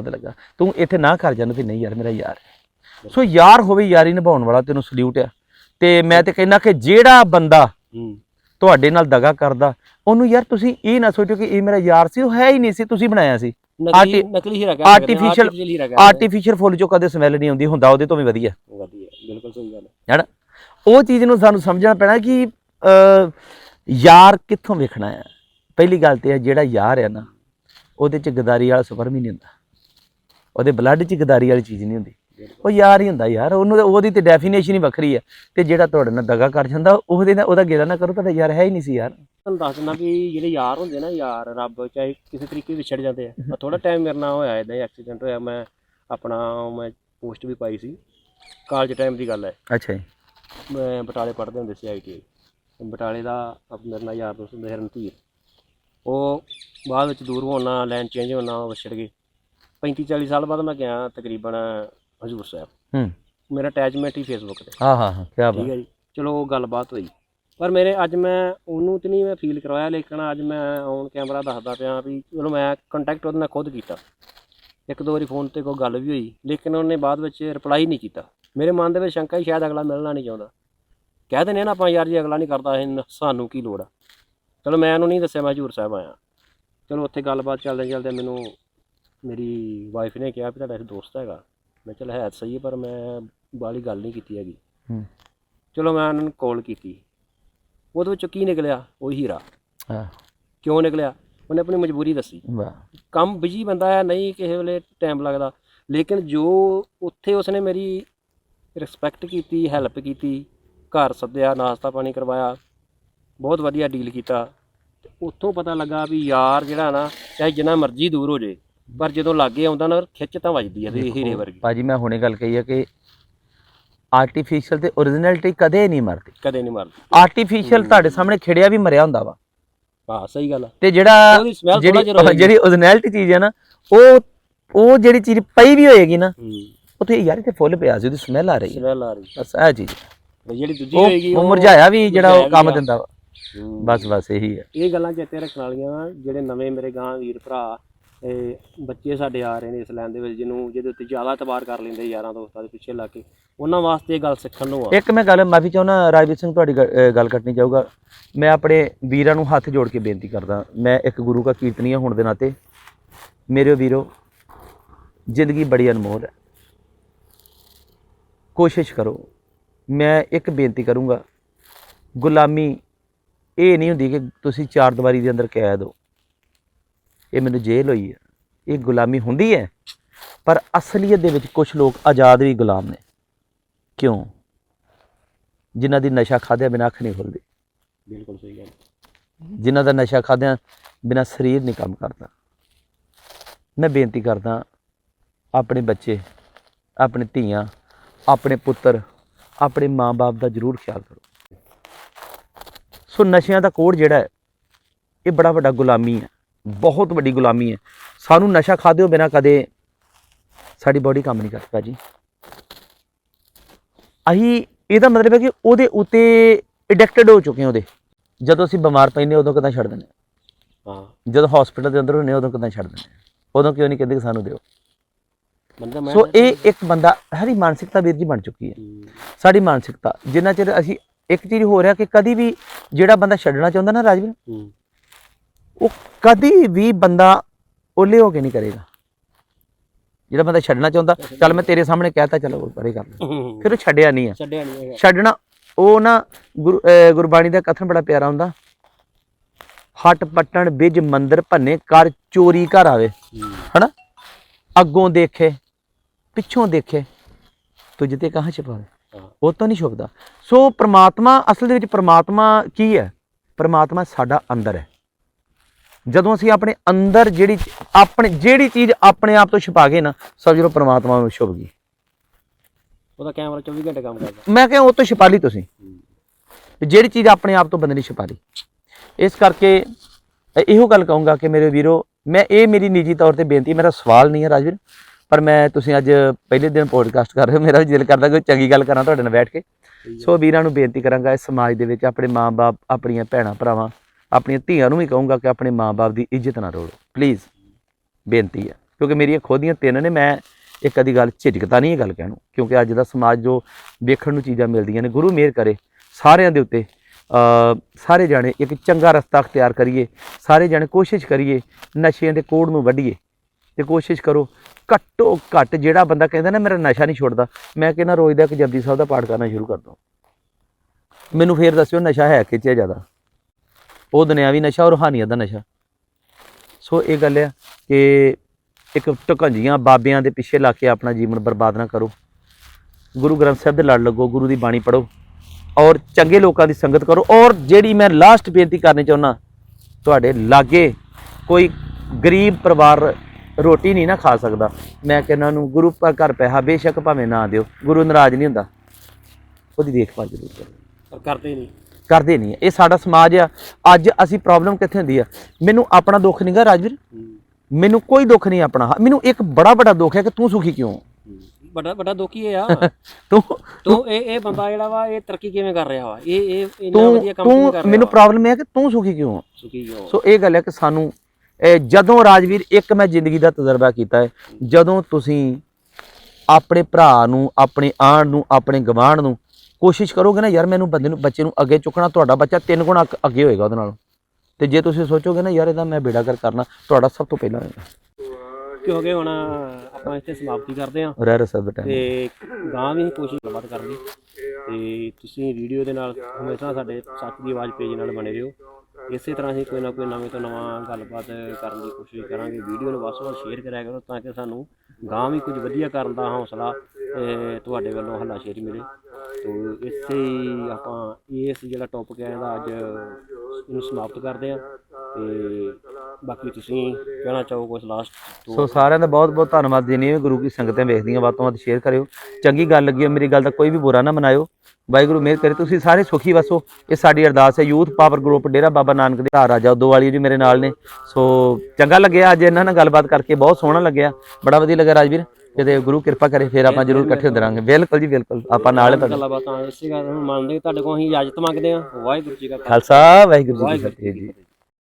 ਪਤਾ ਲੱਗਾ। ਤੂੰ ਇੱਥੇ ਨਾ ਕਰ ਜਾਂਦਾ ਵੀ ਨਹੀਂ ਯਾਰ ਮੇਰਾ ਯਾਰ। ਸੋ ਯਾਰ ਹੋਵੇ ਯਾਰੀ ਨਿਭਾਉਣ ਵਾਲਾ ਤੈਨੂੰ ਸਲੂਟ ਆ। ਤੇ ਮੈਂ ਤੇ ਕਹਿੰਦਾ ਕਿ ਜਿਹੜਾ ਬੰਦਾ ਤੁਹਾਡੇ ਨਾਲ ਦਗਾ ਕਰਦਾ ਉਹਨੂੰ ਯਾਰ ਤੁਸੀਂ ਇਹ ਨਾ ਸੋਚੋ ਕਿ ਇਹ ਮੇਰਾ ਯਾਰ ਸੀ ਉਹ ਹੈ ਹੀ ਨਹੀਂ ਸੀ ਤੁਸੀਂ ਬਣਾਇਆ ਸੀ। ਨਕਲੀ ਹੀਰਾ ਕਹਿੰਦੇ ਕਹਿੰਦੇ ਆਰਟੀਫੀਸ਼ੀਅਲ ਫੁੱਲ ਚੋਂ ਕਦੇ ਸਮੈਲ ਨਹੀਂ ਆਉਂਦੀ ਹੁੰਦਾ ਉਹਦੇ ਤੋਂ ਵੀ ਵਧੀਆ। ਵਧੀਆ ਬਿਲਕੁਲ ਸਹੀ ਗੱਲ ਹੈ। ਹੈਨਾ ਉਹ ਚੀਜ਼ ਨੂੰ ਸਾਨੂੰ ਸਮਝਣਾ ਪੈਣਾ ਕਿ ਯਾਰ ਕਿੱਥੋਂ ਵੇਖਣਾ ਹੈ? ਪਹਿਲੀ ਗੱਲ ਤੇ ਹੈ ਜਿਹੜਾ ਯਾਰ ਹੈ ਨਾ ਉਹਦੇ ਚ ਗਦਾਰੀ ਵਾਲਾ ਸਫਰ ਵੀ ਨਹੀਂ ਹੁੰਦਾ। ਉਹਦੇ ਬਲੱਡ ਚ ਗਦਾਰੀ ਵਾਲੀ ਚੀਜ਼ ਨਹੀਂ ਹੁੰਦੀ। ਉਹ ਯਾਰ ਹੀ ਹੁੰਦਾ ਯਾਰ ਉਹਨੂੰ ਉਹਦੀ ਤੇ ਡੈਫੀਨੇਸ਼ਨ ਹੀ ਵੱਖਰੀ ਹੈ ਤੇ ਜਿਹੜਾ ਤੁਹਾਡੇ ਨਾਲ ਦਗਾ ਕਰ ਜਾਂਦਾ ਉਹਦੇ ਨਾਲ ਉਹਦਾ ਗੇੜਾ ਨਾ ਕਰੋ ਤੁਹਾਡਾ ਯਾਰ ਹੈ ਹੀ ਨਹੀਂ ਸੀ ਯਾਰ। ਤੁਹਾਨੂੰ ਦੱਸ ਦਿੰਦਾ ਵੀ ਜਿਹੜੇ ਯਾਰ ਹੁੰਦੇ ਨਾ ਯਾਰ ਰੱਬ ਚਾਹੇ ਕਿਸੇ ਤਰੀਕੇ ਵਿਛੜ ਜਾਂਦੇ ਆ ਥੋੜਾ ਟਾਈਮ ਮੇਰੇ ਨਾਲ ਹੋਇਆ ਇਦਾਂ ਐਕਸੀਡੈਂਟ ਹੋਇਆ ਮੈਂ ਆਪਣਾ ਮੈਂ ਪੋਸਟ ਵੀ ਪਾਈ ਸੀ। ਕਾਲਜ ਟਾਈਮ ਦੀ ਗੱਲ ਹੈ। ਅੱਛਾ ਜੀ। ਮੈਂ ਬਟਾਲੇ ਪੜ੍ਹਦੇ ਹੁੰਦੇ ਸੀ ਆਈਟੀ ਬਟਾਲੇ ਦਾ ਮੇਰੇ ਨਾਲ ਯਾਰ ਦੋਸਤ ਹੁੰਦੇ ਹਰਨਧੀਰ ਉਹ ਬਾਅਦ ਵਿੱਚ ਦੂਰ ਹੋਣਾ ਲਾਈਨ ਚੇਂਜ ਹੋਣਾ ਵਿਛੜ ਗਏ। 35 40 ਸਾਲ ਬਾਅਦ ਮੈਂ ਗਿਆ ਤਕਰੀਬਨ ਹਜੂਰ ਸਾਹਿਬ। ਹੂੰ। ਮੇਰਾ ਅਟੈਚਮੈਂਟ ਹੀ ਫੇਸਬੁੱਕ ਤੇ। ਹਾਂ ਹਾਂ ਹਾਂ ਕੀ ਬਾਤ। ਠੀਕ ਹੈ ਜੀ। ਚਲੋ ਉਹ ਗੱਲਬਾਤ ਹੋਈ। ਪਰ ਮੇਰੇ ਅੱਜ ਮੈਂ ਉਹਨੂੰ ਤੇ ਨਹੀਂ ਮੈਂ ਫੀਲ ਕਰਵਾਇਆ ਲੇਕਿਨ ਅੱਜ ਮੈਂ ਔਨ ਕੈਮਰਾ ਦੱਸਦਾ ਪਿਆ ਵੀ ਚਲੋ ਮੈਂ ਕੰਟੈਕਟ ਉਹਦੇ ਨਾਲ ਖੁਦ ਕੀਤਾ। ਇੱਕ ਦੋ ਵਾਰੀ ਫੋਨ ਤੇ ਕੋਈ ਗੱਲ ਵੀ ਹੋਈ ਲੇਕਿਨ ਉਹਨੇ ਬਾਅਦ ਵਿੱਚ ਰਿਪਲਾਈ ਨਹੀਂ ਕੀਤਾ। ਮੇਰੇ ਮਨ ਦੇ ਵਿੱਚ ਸ਼ੰਕਾ ਹੀ ਸ਼ਾਇਦ ਅਗਲਾ ਮਿਲਣਾ ਨਹੀਂ ਚਾਹੁੰਦਾ। ਕਹਿ ਦਿੰਦੇ ਨਾ ਆਪਾਂ ਯਾਰ ਜੀ ਅਗਲਾ ਨਹੀਂ ਕਰਦਾ ਇਹ ਸਾਨੂੰ ਕੀ ਲੋੜ ਆ? ਚਲੋ ਮੈਂ ਉਹਨੂੰ ਨਹੀਂ ਦੱਸਿਆ ਮੈਂ ਹਜੂਰ ਸਾਹਿਬ ਆਇਆ। ਚਲੋ ਉੱਥੇ ਗੱਲਬਾਤ ਚੱਲਦੇ ਚੱਲਦੇ ਮੈਨੂੰ ਮੇਰੀ ਵਾਈਫ ਨੇ ਕਿਹਾ ਵੀ ਤੁਹਾਡਾ ਇੱਕ ਦੋਸਤ ਹੈਗਾ। ਮੈਂ ਚਲ ਹੈ ਤਾਂ ਸਹੀ ਹੈ ਪਰ ਮੈਂ ਬਾਲੀ ਗੱਲ ਨਹੀਂ ਕੀਤੀ ਹੈਗੀ। ਹੂੰ। ਚਲੋ ਮੈਂ ਉਹਨਾਂ ਨੂੰ ਕਾਲ ਕੀਤੀ। ਉਹਦੇ ਵਿੱਚੋਂ ਕੀ ਨਿਕਲਿਆ? ਉਹ ਹੀਰਾ। ਹਾਂ। ਕਿਉਂ ਨਿਕਲਿਆ? ਉਹਨੇ ਆਪਣੀ ਮਜਬੂਰੀ ਦੱਸੀ। ਵਾਹ। ਕੰਮ ਬਿਜ਼ੀ ਬੰਦਾ ਹੈ ਨਹੀਂ ਕਿਸੇ ਵੇਲੇ ਟਾਈਮ ਲੱਗਦਾ। ਲੇਕਿਨ ਜੋ ਉੱਥੇ ਉਸਨੇ ਮੇਰੀ ਰਿਸਪੈਕਟ ਕੀਤੀ ਹੈਲਪ ਕੀਤੀ ਘਰ ਸੱਦਿਆ ਨਾਸ਼ਤਾ ਪਾਣੀ ਕਰਵਾਇਆ ਬਹੁਤ ਵਧੀਆ ਡੀਲ ਕੀਤਾ। ਤੇ ਉੱਥੋਂ ਪਤਾ ਲੱਗਾ ਵੀ ਯਾਰ ਜਿਹੜਾ ਨਾ ਚਾਹੇ ਜਿੰਨਾ ਮਰਜ਼ੀ ਦੂਰ ਹੋ ਜੇ ਪਰ ਜਦੋਂ ਲਾਗੇ ਆਉਂਦਾ ਨਾ ਖਿੱਚ ਤਾਂ ਵੱਜਦੀ ਹੈ ਤੇ ਹੀਰੇ ਵਰਗੀ। ਭਾਜੀ ਮੈਂ ਹੁਣੇ ਗੱਲ ਕਹੀ ਹੈ ਕਿ ਆਰਟੀਫੀਸ਼ੀਅਲ ਤੇ ਓਰੀਜਨੈਲਿਟੀ ਕਦੇ ਨਹੀਂ ਮਰਦੀ। ਕਦੇ ਨਹੀਂ ਮਰਦੀ। ਆਰਟੀਫੀਸ਼ੀਅਲ ਤੁਹਾਡੇ ਸਾਹਮਣੇ ਖਿੜਿਆ ਵੀ ਮਰਿਆ ਹੁੰਦਾ ਵਾ। ਹਾਂ ਸਹੀ ਗੱਲ ਆ। ਤੇ ਜਿਹੜਾ ਜਿਹੜੀ ਓਰੀਜਨੈਲਿਟੀ ਚੀਜ਼ ਹੈ ਨਾ ਉਹ ਉਹ ਜਿਹੜੀ ਚੀਜ਼ ਪਈ ਵੀ ਹੋਏਗੀ ਨਾ ਉੱਥੇ ਯਾਰ ਤੇ ਫੁੱਲ ਪਿਆ ਸੀ ਉਹਦੀ ਸਮੈਲ ਆ ਰਹੀ ਹੈ ਸਮੈਲ ਆ ਰਹੀ ਬਸ ਇਹ ਚੀਜ਼ ਜਿਹੜੀ ਦੂਜੀ ਹੋਏਗੀ ਉਹ ਮੁਰਝਾਇਆ ਵੀ ਜਿਹੜਾ ਉਹ ਕੰਮ ਆ। ਦਿੰਦਾ ਵਾ। ਬਸ ਬਸ ਇਹੀ ਹੈ ਇਹ ਗੱਲਾਂ ਚੇਤੇ ਰੱਖਣ ਵਾਲੀਆਂ ਜਿਹੜੇ ਨਵੇਂ ਮੇਰੇ ਗਾਂ ਵੀਰ ਭਰਾ ਇਹ ਬੱਚੇ ਸਾਡੇ ਆ ਰਹੇ ਨੇ ਇਸ ਲਾਈਨ ਦੇ ਵਿੱਚ, ਜਿਹਨੂੰ ਜਿਹਦੇ ਉੱਤੇ ਜ਼ਿਆਦਾ ਇਤਬਾਰ ਕਰ ਲੈਂਦੇ ਯਾਰਾਂ ਦੋਸਤਾਂ ਦੇ ਪਿੱਛੇ ਲਾ ਕੇ। ਉਹਨਾਂ ਵਾਸਤੇ ਇਹ ਗੱਲ ਸਿੱਖਣ ਨੂੰ ਆ। ਇੱਕ ਮੈਂ ਗੱਲ, ਮਾਫੀ ਚਾਹੁੰਦਾ, ਰਾਜਵੀਰ ਸਿੰਘ ਤੁਹਾਡੀ ਗ- ਅਹ ਗੱਲ ਕੱਟਣੀ ਚਾਹੂਗਾ। ਮੈਂ ਆਪਣੇ ਵੀਰਾਂ ਨੂੰ ਹੱਥ ਜੋੜ ਕੇ ਬੇਨਤੀ ਕਰਦਾ, ਮੈਂ ਇੱਕ ਗੁਰੂ ਦਾ ਕੀਰਤਨੀਆ ਹੋਣ ਦੇ ਨਾਤੇ, ਮੇਰੇ ਵੀਰੋ, ਜ਼ਿੰਦਗੀ ਬੜੀ ਅਨਮੋਲ ਹੈ। ਕੋਸ਼ਿਸ਼ ਕਰੋ, ਮੈਂ ਇੱਕ ਬੇਨਤੀ ਕਰੂੰਗਾ, ਗੁਲਾਮੀ ਇਹ ਨਹੀਂ ਹੁੰਦੀ ਕਿ ਤੁਸੀਂ ਚਾਰ ਦੀਵਾਰੀ ਦੇ ਅੰਦਰ ਕੈਦ ਹੋ। ਇਹ ਮੈਨੂੰ ਜੇਲ੍ਹ ਹੋਈ ਹੈ। ਇਹ ਗੁਲਾਮੀ ਹੁੰਦੀ ਹੈ ਪਰ ਅਸਲੀਅਤ ਦੇ ਵਿੱਚ ਕੁਝ ਲੋਕ ਆਜ਼ਾਦ ਵੀ ਗੁਲਾਮ ਨੇ। ਕਿਉਂ? ਜਿਨ੍ਹਾਂ ਦੀ ਨਸ਼ਾ ਖਾਦਿਆਂ ਬਿਨਾਂ ਅੱਖ ਨਹੀਂ ਖੁੱਲਦੀ। ਬਿਲਕੁਲ ਸਹੀ ਗੱਲ। ਜਿਨ੍ਹਾਂ ਦਾ ਨਸ਼ਾ ਖਾਦਿਆਂ ਬਿਨਾਂ ਸਰੀਰ ਨਹੀਂ ਕੰਮ ਕਰਦਾ। ਮੈਂ ਬੇਨਤੀ ਕਰਦਾ ਆਪਣੇ ਬੱਚੇ ਆਪਣੇ ਧੀਆਂ ਆਪਣੇ ਪੁੱਤਰ ਆਪਣੇ ਮਾਂ-ਬਾਪ ਦਾ ਜ਼ਰੂਰ ਖਿਆਲ ਕਰੋ। ਸੋ ਨਸ਼ਿਆਂ ਦਾ ਕੋੜ ਜਿਹੜਾ ਹੈ ਇਹ ਬੜਾ ਵੱਡਾ ਗੁਲਾਮੀ ਹੈ। ਬਹੁਤ ਵੱਡੀ ਗੁਲਾਮੀ ਹੈ। ਸਾਨੂੰ ਨਸ਼ਾ ਖਾਦਿਓ ਬਿਨਾਂ ਕਦੇ ਸਾਡੀ ਬਾਡੀ ਕੰਮ ਨਹੀਂ ਕਰਦੀ ਭਾਜੀ। ਅਸੀਂ ਇਹਦਾ ਮਤਲਬ ਹੈ ਕਿ ਉਹਦੇ ਉੱਤੇ ਐਡਿਕਟਡ ਹੋ ਚੁੱਕੇ ਹਾਂ ਉਹਦੇ। ਜਦੋਂ ਅਸੀਂ ਬਿਮਾਰ ਹਾਂ, ਉਦੋਂ ਕਿਦਾਂ ਛੱਡ ਦਿੰਦੇ ਹਾਂ। ਹਾਂ। ਜਦੋਂ ਹਸਪੀਟਲ ਦੇ ਅੰਦਰ ਹੁੰਦੇ ਹਾਂ, ਉਦੋਂ ਕਿਦਾਂ ਛੱਡ ਦਿੰਦੇ ਹਾਂ। ਉਦੋਂ ਕਿਉਂ ਨਹੀਂ ਕਹਿੰਦੇ ਕਿ ਸਾਨੂੰ ਦਿਓ। ਸੋ ਇਹ ਇੱਕ ਬੰਦਾ ਸਾਡੀ ਮਾਨਸਿਕਤਾ ਵੀਰ ਜੀ ਬਣ ਚੁੱਕੀ ਹੈ। ਹੂੰ, ਸਾਡੀ ਮਾਨਸਿਕਤਾ ਜਿੰਨਾ ਚਿਰ ਅਸੀਂ ਇੱਕ ਚੀਜ਼ ਹੋ ਰਿਹਾ ਕਿ ਕਦੀ ਵੀ ਜਿਹੜਾ ਬੰਦਾ ਛੱਡਣਾ ਚਾਹੁੰਦਾ ਨਾ ਰਾਜਵੀਰ ਹੂੰ, ਉਹ ਕਦੀ ਵੀ ਬੰਦਾ ਓਲੇ ਹੋ ਕੇ ਨਹੀਂ ਕਰੇਗਾ। ਜਿਹੜਾ ਬੰਦਾ ਛੱਡਣਾ ਚਾਹੁੰਦਾ ਚੱਲ ਮੈਂ ਤੇਰੇ ਸਾਹਮਣੇ ਕਹਿਤਾ ਚਲੋ ਉਹ ਪਰੇ ਕਰ ਲੈ। ਫਿਰ ਉਹ ਛੱਡਿਆ ਨਹੀਂ ਹੈਗਾ। ਛੱਡਣਾ ਉਹ ਨਾ ਗੁਰਬਾਣੀ ਦਾ ਕਥਨ ਬੜਾ ਪਿਆਰਾ ਹੁੰਦਾ। ਹਟ ਪਟਣ ਬਿਜ ਮੰਦਰ ਭੰਨੇ ਕਰ ਚੋਰੀ ਘਰ ਆਵੇ। ਹਨਾ? ਅੱਗੋਂ ਦੇਖੇ ਪਿੱਛੋਂ ਦੇਖੇ ਤੁਝ ਤੇ ਕਹਾਂ ਛਪਾਵੇ ਉਹ ਤਾਂ ਨਹੀਂ ਛੁਪਦਾ। ਸੋ ਪ੍ਰਮਾਤਮਾ ਅਸਲ ਦੇ ਵਿੱਚ ਪ੍ਰਮਾਤਮਾ ਕੀ ਹੈ? ਪ੍ਰਮਾਤਮਾ ਸਾਡਾ ਅੰਦਰ ਹੈ। ਜਦੋਂ ਅਸੀਂ ਆਪਣੇ ਅੰਦਰ ਜਿਹੜੀ ਆਪਣੇ ਜਿਹੜੀ ਚੀਜ਼ ਆਪਣੇ ਆਪ ਤੋਂ ਛੁਪਾ ਗਏ ਨਾ ਸਮਝ ਲਓ ਪ੍ਰਮਾਤਮਾ ਨੂੰ ਛੁਪ ਗਈ। ਉਹਦਾ ਕੈਮਰਾ 24 ਘੰਟੇ ਕੰਮ ਕਰਦਾ। ਮੈਂ ਕਿਹਾ ਉਹ ਤੋਂ ਛੁਪਾ ਲਈ ਤੁਸੀਂ। ਜਿਹੜੀ ਚੀਜ਼ ਆਪਣੇ ਆਪ ਤੋਂ ਬੰਦੇ ਨੇ ਛੁਪਾ ਲਈ। ਇਸ ਕਰਕੇ ਇਹੋ ਗੱਲ ਕਹੂੰਗਾ ਕਿ ਮੇਰੇ ਵੀਰੋ ਮੈਂ ਇਹ ਮੇਰੀ ਨਿੱਜੀ ਤੌਰ ਤੇ ਬੇਨਤੀ ਮੇਰਾ ਸਵਾਲ ਨਹੀਂ ਹੈ ਰਾਜਵੀਰ ਪਰ ਮੈਂ ਤੁਸੀਂ ਅੱਜ ਪਹਿਲੇ ਦਿਨ ਪੋਡਕਾਸਟ ਕਰ ਰਹੇ ਹੋ ਮੇਰਾ ਵੀ ਦਿਲ ਕਰਦਾ ਕੋਈ ਚੰਗੀ ਗੱਲ ਕਰਾਂ ਤੁਹਾਡੇ ਨਾਲ ਬੈਠ ਕੇ। ਸੋ ਵੀਰਾਂ ਨੂੰ ਬੇਨਤੀ ਕਰਾਂਗਾ ਇਸ ਸਮਾਜ ਦੇ ਵਿੱਚ ਆਪਣੇ ਮਾਂ-ਬਾਪ ਆਪਣੀਆਂ ਭੈਣਾਂ ਭਰਾਵਾਂ ਆਪਣੀਆਂ ਧੀਆਂ ਨੂੰ ਵੀ ਕਹੂੰਗਾ ਕਿ ਆਪਣੇ ਮਾਂ-ਬਾਪ ਦੀ ਇੱਜ਼ਤ ਨਾ ਰੋੜੋ ਪਲੀਜ਼ ਬੇਨਤੀ ਹੈ। ਕਿਉਂਕਿ ਮੇਰੀਆਂ ਖੁਦ ਦੀਆਂ ਤਿੰਨ ਨੇ, ਮੈਂ ਇੱਕ ਅਦੀ ਗੱਲ ਝਿਜਕਦਾ ਨਹੀਂ ਇਹ ਗੱਲ ਕਹਿਣ ਨੂੰ। ਕਿਉਂਕਿ ਅੱਜ ਦਾ ਸਮਾਜ ਜੋ ਵੇਖਣ ਨੂੰ ਚੀਜ਼ਾਂ ਮਿਲਦੀਆਂ ਨੇ, ਗੁਰੂ ਮਿਹਰ ਕਰੇ। ਸਾਰਿਆਂ ਦੇ ਉੱਤੇ ਸਾਰੇ ਜਾਣੇ ਇੱਕ ਚੰਗਾ ਰਸਤਾ ਅਖਤਿਆਰ ਕਰੀਏ। ਸਾਰੇ ਜਾਣੇ ਕੋਸ਼ਿਸ਼ ਕਰੀਏ ਨਸ਼ਿਆਂ ਦੇ ਕੋੜ ਨੂੰ ਵੱਢੀਏ। ਤੇ ਕੋਸ਼ਿਸ਼ ਕਰੋ, ਘੱਟੋ ਘੱਟ ਜਿਹੜਾ ਬੰਦਾ ਕਹਿੰਦਾ ਨਾ, ਮੇਰਾ ਨਸ਼ਾ ਨਹੀਂ ਛੁੱਟਦਾ ਮੈਂ ਕਹਿੰਦਾ ਰੋਜ਼ ਦਾ ਇੱਕ ਜਪਜੀ ਸਾਹਿਬ ਦਾ ਪਾਠ ਕਰਨਾ ਸ਼ੁਰੂ ਕਰ ਦੋ ਮੈਨੂੰ ਫੇਰ ਦੱਸਿਓ, ਨਸ਼ਾ ਹੈ ਕਿੱਥੇ ਜ਼ਿਆਦਾ? ਉਹ ਦੁਨਿਆਵੀ ਨਸ਼ਾ ਔਰ ਰੂਹਾਨੀਅਤ ਦਾ ਨਸ਼ਾ। ਸੋ ਇਹ ਗੱਲ ਆ ਕਿ ਇੱਕ ਢਕੰਜੀਆਂ ਬਾਬਿਆਂ ਦੇ ਪਿੱਛੇ ਲਾ ਕੇ ਆਪਣਾ ਜੀਵਨ ਬਰਬਾਦ ਨਾ ਕਰੋ। ਗੁਰੂ ਗ੍ਰੰਥ ਸਾਹਿਬ ਦੇ ਲੜ ਲੱਗੋ, ਗੁਰੂ ਦੀ ਬਾਣੀ ਪੜੋ ਔਰ ਚੰਗੇ ਲੋਕਾਂ ਦੀ ਸੰਗਤ ਕਰੋ ਔਰ ਜਿਹੜੀ ਮੈਂ ਲਾਸਟ ਬੇਨਤੀ ਕਰਨੀ ਚਾਹੁੰਦਾ, ਤੁਹਾਡੇ ਲਾਗੇ ਕੋਈ ਗਰੀਬ ਪਰਿਵਾਰ ਰੋਟੀ ਨਹੀਂ ਨਾ ਖਾ ਸਕਦਾ। ਮੈਂ ਕਹਿੰਦਾ ਨੂੰ ਗੁਰੂ ਪਰ ਘਰ ਪੈਸਾ ਬੇਸ਼ੱਕ ਭਾਵੇਂ ਨਾ ਦਿਓ, ਗੁਰੂ ਨਾਰਾਜ਼ ਨਹੀਂ ਹੁੰਦਾ। ਉਹਦੀ ਦੇਖਭਾਲ ਜ਼ਰੂਰ ਕਰੋ। ਪਰ ਕਰਦੇ ਨਹੀਂ। ਕਰਦੇ ਨਹੀਂ। ਇਹ ਸਾਡਾ ਸਮਾਜ ਆ। ਅੱਜ ਅਸੀਂ ਪ੍ਰੋਬਲਮ ਕਿੱਥੇ ਹੁੰਦੀ ਆ? ਮੈਨੂੰ ਆਪਣਾ ਦੁੱਖ ਨਹੀਂਗਾ ਰਾਜਵੀਰ। ਮੈਨੂੰ ਕੋਈ ਦੁੱਖ ਨਹੀਂ ਆਪਣਾ। ਮੈਨੂੰ ਇੱਕ ਬੜਾ ਵੱਡਾ ਦੁੱਖ ਹੈ ਕਿ ਤੂੰ ਸੁਖੀ ਕਿਉਂ? ਵੱਡਾ ਵੱਡਾ ਦੁੱਖ ਹੀ ਆ ਤੂੰ ਤੂੰ ਇਹ ਇਹ ਬੰਦਾ ਜਿਹੜਾ ਵਾ ਇਹ ਤਰੱਕੀ ਕਿਵੇਂ ਕਰ ਰਿਹਾ ਵਾ? ਇਹ ਇਹ ਇੰਨਾ ਵਧੀਆ ਤੂੰ ਕੰਮ ਕਿਵੇਂ ਕਰ ਤੂੰ ਰਿਹਾ ਮੈਨੂੰ? ਪ੍ਰੋਬਲਮ ਇਹ ਹੈ ਕਿ ਤੂੰ ਸੁਖੀ ਕਿਉਂ? ਆ? ਸੁਖੀ ਜੋ ਸੋ ਇਹ ਗੱਲ ਹੈ ਕਿ ਸਾਨੂੰ ਜਦੋਂ ਰਾਜਵੀਰ ਇੱਕ ਮੈਂ ਜ਼ਿੰਦਗੀ ਦਾ ਤਜਰਬਾ ਕੀਤਾ ਹੈ ਜਦੋਂ ਤੁਸੀਂ ਆਪਣੇ ਭਰਾ ਨੂੰ ਆਪਣੇ ਆਣ ਨੂੰ ਆਪਣੇ ਗਵਾਂਢ ਨੂੰ ਕੋਸ਼ਿਸ਼ ਕਰੋਗੇ ਨਾ ਯਾਰ ਮੈਨੂੰ ਬੰਦੇ ਨੂੰ ਬੱਚੇ ਨੂੰ ਅੱਗੇ ਚੁੱਕਣਾ ਤੁਹਾਡਾ ਬੱਚਾ ਤਿੰਨ ਗੁਣਾ ਅੱਗ- ਅੱਗੇ ਹੋਏਗਾ ਉਹਦੇ ਨਾਲੋਂ। ਤੇ ਜੇ ਤੁਸੀਂ ਸੋਚੋਗੇ ਨਾ ਯਾਰ ਇਹਦਾ ਮੈਂ ਬੇੜਾ ਕਰ ਕਰਨਾ ਤੁਹਾਡਾ ਸਭ ਤੋਂ ਪਹਿਲਾਂ ਹੋਏਗਾ। ਕਿਉਂਕਿ ਹੁਣ ਆਪਾਂ ਇੱਥੇ ਸਮਾਪਤੀ ਕਰਦੇ ਹਾਂ। ਰਹਿ ਰਸਦ ਬਟਾ ਤੇ ਗਾਂ ਵੀ ਕੋਸ਼ਿਸ਼ ਗੱਲਬਾਤ ਕਰਨ ਦੀ ਤੇ ਤੁਸੀਂ ਵੀਡੀਓ ਦੇ ਨਾਲ ਹਮੇਸ਼ਾ ਸਾਡੇ ਸੱਚ ਦੀ ਆਵਾਜ਼ ਪੇਜ ਨਾਲ ਬਣੇ ਰਹੋ। ਇਸੇ ਤਰ੍ਹਾਂ ਹੀ ਕੋਈ ਨਾ ਕੋਈ ਨਵੇਂ ਤੋਂ ਨਵਾਂ ਗੱਲਬਾਤ ਕਰਨ ਦੀ ਕੋਸ਼ਿਸ਼ ਕਰਾਂਗੇ। ਵੀਡੀਓ ਨੂੰ ਵੱਧ ਤੋਂ ਵੱਧ ਸ਼ੇਅਰ ਕਰਿਆ ਕਰੋ ਤਾਂ ਕਿ ਸਾਨੂੰ ਗਾਂ ਵੀ ਕੁਝ ਵਧੀਆ ਕਰਨ ਦਾ ਹੌਸਲਾ ਤੁਹਾਡੇ ਵੱਲੋਂ ਹੱਲਾਸ਼ੇਰੀ ਮਿਲੇ। ਤੋ ਇਸੇ ਹੀ ਆਪਾਂ ਇਸ ਜਿਹੜਾ ਟੌਪਿਕ ਹੈ ਇਹਦਾ ਅੱਜ ਇਹਨੂੰ ਸਮਾਪਤ ਕਰਦੇ ਹਾਂ ਤੇ ਬਾਕੀ ਤੁਸੀਂ ਕਹਿਣਾ ਚਾਹੋ ਕੁਝ ਲਾਸਟ ਸੋ ਸਾਰਿਆਂ ਦਾ ਬਹੁਤ ਬਹੁਤ ਧੰਨਵਾਦ ਜਿਨੇ ਵੀ ਗੁਰੂ ਕੀ ਸੰਗਤਾਂ ਵੇਖਦੀਆਂ, ਵੱਧ ਤੋਂ ਵੱਧ ਸ਼ੇਅਰ ਕਰਿਓ। ਚੰਗੀ ਗੱਲ ਲੱਗੀ ਹੋ ਮੇਰੀ ਗੱਲ ਦਾ ਕੋਈ ਵੀ ਬੁਰਾ ਨਾ ਮਨਾਇਓ। ਵਾਹਿਗੁਰੂ ਮਿਹਰ ਕਰੇ। ਤੁਸੀਂ ਸਾਰੇ ਸੁਖੀ ਵਸੋ। ਇਹ ਸਾਡੀ ਅਰਦਾਸ ਹੈ youth power group Dera Baba Nanak ਦੇ ਘਰ ਰਾਜਾ ਉਦੋਂ ਵਾਲੀ ਜੀ ਮੇਰੇ ਨਾਲ ਨੇ। ਸੋ ਚੰਗਾ ਲੱਗਿਆ ਅੱਜ ਇਹਨਾਂ ਨਾਲ ਗੱਲਬਾਤ ਕਰਕੇ। ਬਹੁਤ ਸੋਹਣਾ ਲੱਗਿਆ। ਬੜਾ ਵਧੀਆ ਲੱਗਾ ਰਾਜਵੀਰ। ਕਿਤੇ ਗੁਰੂ ਕਿਰਪਾ ਕਰੇ ਫਿਰ ਆਪਾਂ ਜ਼ਰੂਰ ਇਕੱਠੇ ਹੁੰਦੇ ਰਹਾਂਗੇ। ਬਿਲਕੁਲ ਜੀ ਬਿਲਕੁਲ। ਆਪਾਂ ਨਾਲ ਹੀ ਗੱਲਾਂ ਬਾਤਾਂ ਇਸੇ ਗੱਲ ਨੂੰ ਮੰਨਦੇ ਤੁਹਾਡੇ ਕੋਲ ਅਸੀਂ ਇਜਾਜ਼ਤ ਮੰਗਦੇ ਹਾਂ। ਵਾਹਿਗੁਰੂ ਜੀ ਕਾ ਖਾਲਸਾ। ਵਾਹਿਗੁਰੂ ਜੀ ਕੀ ਫਤਿਹ ਜੀ।